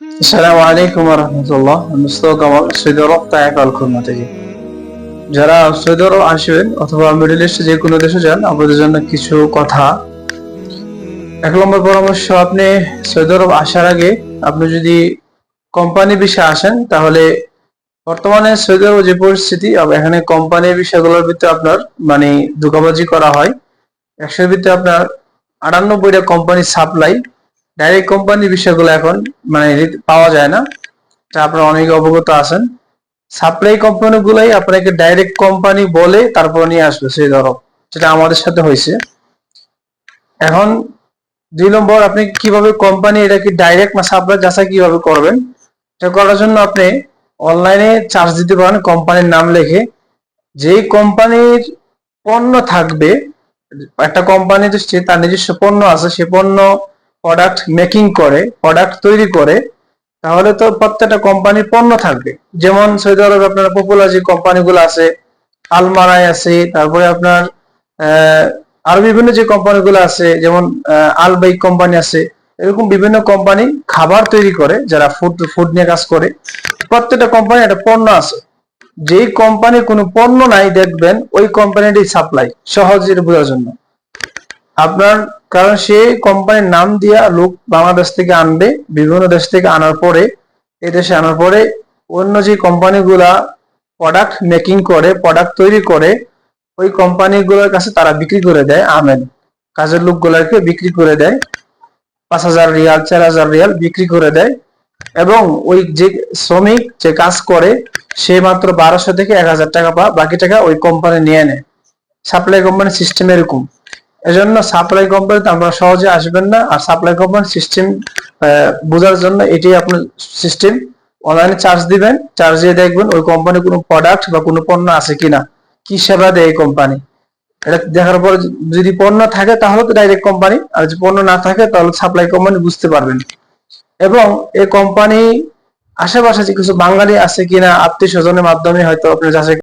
আসসালামু আলাইকুম রহমতুল্লাহ। মুস্তফা কামাল সৌদি আরব আল খুলনা থেকে যারা সৌদি আসবেন অথবা মিডল ইস্টে যে কোনো দেশে যান, আপনাদের জন্য কিছু কথা। এক নম্বর পরামর্শ, আপনি সৌদি আসার আগে আপনি যদি কোম্পানি বিষয়ে আসেন, তাহলে বর্তমানে সৌদি যে পরিস্থিতি এখানে কোম্পানির বিষয়গুলোর ভিতরে আপনার মানে ধোকাবাজি করা হয়। একশোর ভিতরে আপনার আটানব্বইটা কোম্পানি সাপ্লাই ডাইরেক্ট কোম্পানির বিষয়গুলো এখন মানে পাওয়া যায় না। যা আপনারা অনেক অবগত আছেন। সাপ্লাই কোম্পানি গুলাই আপনাকে ডাইরেক্ট কোম্পানি বলে তারপর নিয়ে আসবে, সেই ধরো, যেটা আমাদের সাথে হয়েছে। এখন দুই নম্বর, আপনি কীভাবে কোম্পানি এটা কি ডাইরেক্ট না সাপ্লাই যাচাই কীভাবে করবেন, এটা করার জন্য আপনি অনলাইনে চার্জ দিতে পারেন কোম্পানির নাম লিখে। যেই কোম্পানির পণ্য থাকবে, একটা কোম্পানি যে সে তার নিজস্ব পণ্য আছে, সে পণ্য প্রোডাক্ট মেকিং করে প্রোডাক্ট তৈরি করে, তাহলে তো প্রত্যেকটা কোম্পানির পণ্য থাকবে। যেমন সৌদি আরবে আপনার পপুলার যে কোম্পানিগুলো আছে আলমারাই আছে, তারপরে আপনার আরও বিভিন্ন যে কোম্পানিগুলো আছে, যেমন আলবাইক কোম্পানি আছে, এরকম বিভিন্ন কোম্পানি খাবার তৈরি করে, যারা ফুড ফুড নিয়ে কাজ করে, প্রত্যেকটা কোম্পানি একটা পণ্য আছে। যেই কোম্পানির কোনো পণ্য নাই, দেখবেন ওই কোম্পানিটি সাপ্লাই সহজে বোঝার জন্য। আপনার কারণ সে কোম্পানির নাম দিয়া লোক বাংলাদেশ থেকে আনবে, বিভিন্ন দেশ থেকে আনার পরে, এই দেশে আনার পরে অন্য যে কোম্পানিগুলা প্রোডাক্ট মেকিং করে প্রোডাক্ট তৈরি করে, ওই কোম্পানিগুলোর কাছে তারা বিক্রি করে দেয়, আমেন। কাজের লোকগুলোকে বিক্রি করে দেয়, পাঁচ হাজার রিয়াল, চার হাজার রিয়াল বিক্রি করে দেয় এবং ওই যে শ্রমিক যে কাজ করে, সে মাত্র বারোশো থেকে এক হাজার টাকা পা বাকি টাকা ওই কোম্পানি নিয়ে নেয়। সাপ্লাই কোম্পানির সিস্টেম এরকম। এজন্য সাপ্লাই কোম্পানিতে আমরা সহজে আসবেন না। আর সাপ্লাই কোম্পানির সিস্টেম বোঝার জন্য এটি আপনার সিস্টেম অনলাইনে চার্জ দিবেন চার্জ দিয়ে দেখবেন ওই কোম্পানি কোনো প্রোডাক্ট বা কোনো পণ্য আছে কিনা। কি সেবা দেয় এই কোম্পানি এটা দেখার পর যদি পণ্য থাকে তাহলে তো ডাইরেক্ট কোম্পানি আর যদি পণ্য না থাকে তাহলে সাপ্লাই কোম্পানি বুঝতে পারবেন। এবং এই কোম্পানি আশেপাশে যে কিছু বাঙালি আছে কিনা আত্মীয় স্বজনের মাধ্যমে হয়তো আপনি যাচাই